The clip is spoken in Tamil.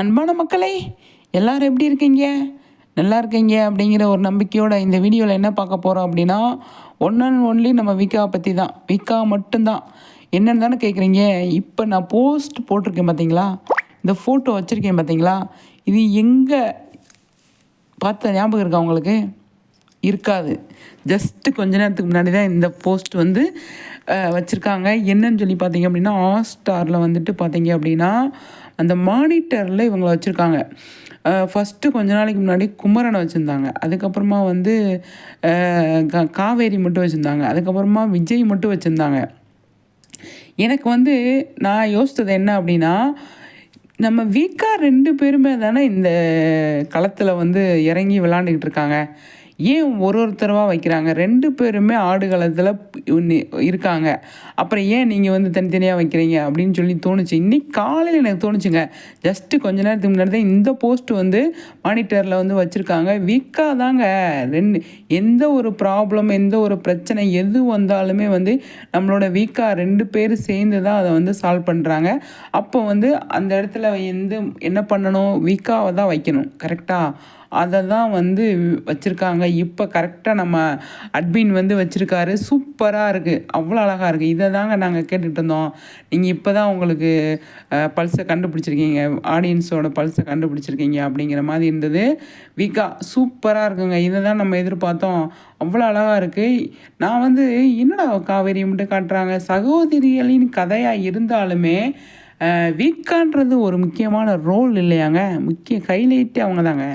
அன்பான மக்களே எல்லோரும் எப்படி இருக்கீங்க? நல்லா இருக்கீங்க அப்படிங்கிற ஒரு நம்பிக்கையோட இந்த வீடியோவில் என்ன பார்க்க போகிறோம் அப்படின்னா ஒன் அண்ட் ஒன்லி நம்ம விக்காவை பற்றி தான் விக்கா மட்டும்தான். என்னென்னு தானே கேட்குறீங்க இப்போ நான் போஸ்ட் போட்டிருக்கேன் பார்த்தீங்களா இந்த ஃபோட்டோ வச்சுருக்கேன் பார்த்தீங்களா இது எங்கே பார்த்த ஞாபகம் இருக்கா உங்களுக்கு? இருக்காது. ஜஸ்ட்டு கொஞ்ச நேரத்துக்கு முன்னாடி தான் இந்த போஸ்ட் வந்து வச்சுருக்காங்க. என்னன்னு சொல்லி பார்த்தீங்க அப்படின்னா ஹாட்ஸ்டாரில் வந்துட்டு பார்த்தீங்க அப்படின்னா அந்த மானிட்டரில் இவங்களை வச்சுருக்காங்க. ஃபஸ்ட்டு கொஞ்ச நாளைக்கு முன்னாடி குமரனை வச்சுருந்தாங்க. அதுக்கப்புறமா வந்து காவேரி மட்டும் வச்சுருந்தாங்க. அதுக்கப்புறமா விஜய் மட்டும் வச்சுருந்தாங்க. எனக்கு வந்து நான் யோசித்தது என்ன அப்படின்னா நம்ம வீக்காக ரெண்டு பேருமே தானே இந்த களத்தில் வந்து இறங்கி விளாண்டுக்கிட்டு இருக்காங்க. ஏன் ஒரு ஒருத்தரவா வைக்கிறாங்க? ரெண்டு பேருமே ஆடு களத்தில் இருக்காங்க. அப்புறம் ஏன் நீங்கள் வந்து தனித்தனியாக வைக்கிறீங்க? அப்படின்னு சொல்லி தோணுச்சு. இன்னைக்கு காலையில் எனக்கு தோணுச்சுங்க. ஜஸ்ட்டு கொஞ்ச நேரத்துக்கு முன்னாடி தான் இந்த போஸ்ட் வந்து மானிட்டரில் வந்து வச்சுருக்காங்க. வீக்காக தாங்க. ரெண்டு எந்த ஒரு ப்ராப்ளம் எந்த ஒரு பிரச்சனை எது வந்தாலுமே வந்து நம்மளோட வீக்காக ரெண்டு பேர் சேர்ந்து தான் அதை வந்து சால்வ் பண்ணுறாங்க அப்போ வந்து அந்த இடத்துல எந்த என்ன பண்ணணும்? வீக்காக தான் வைக்கணும். கரெக்டாக அதை தான் வந்து வச்சுருக்காங்க. இப்போ கரெக்டாக நம்ம அட்மின் வந்து வச்சுருக்காரு. சூப்பராக இருக்குது அவ்வளோ அழகாக இருக்குது இதை தாங்க நாங்கள் கேட்டுகிட்டு இருந்தோம் நீங்கள் இப்போ தான் உங்களுக்கு பல்ஸை கண்டுபிடிச்சிருக்கீங்க. ஆடியன்ஸோட பல்ஸை கண்டுபிடிச்சிருக்கீங்க அப்படிங்கிற மாதிரி இருந்தது. விகா சூப்பராக இருக்குங்க. இதை தான் நம்ம எதிர்பார்த்தோம். அவ்வளோ அழகாக இருக்குது நான் வந்து என்னடா காவேரி மட்டும் காட்டுறாங்க? சகோதரிகளின் கதையாக இருந்தாலுமே வீக்கான்றது ஒரு முக்கியமான ரோல் இல்லையாங்க. முக்கிய ஹைலைட்டே அவங்க தாங்க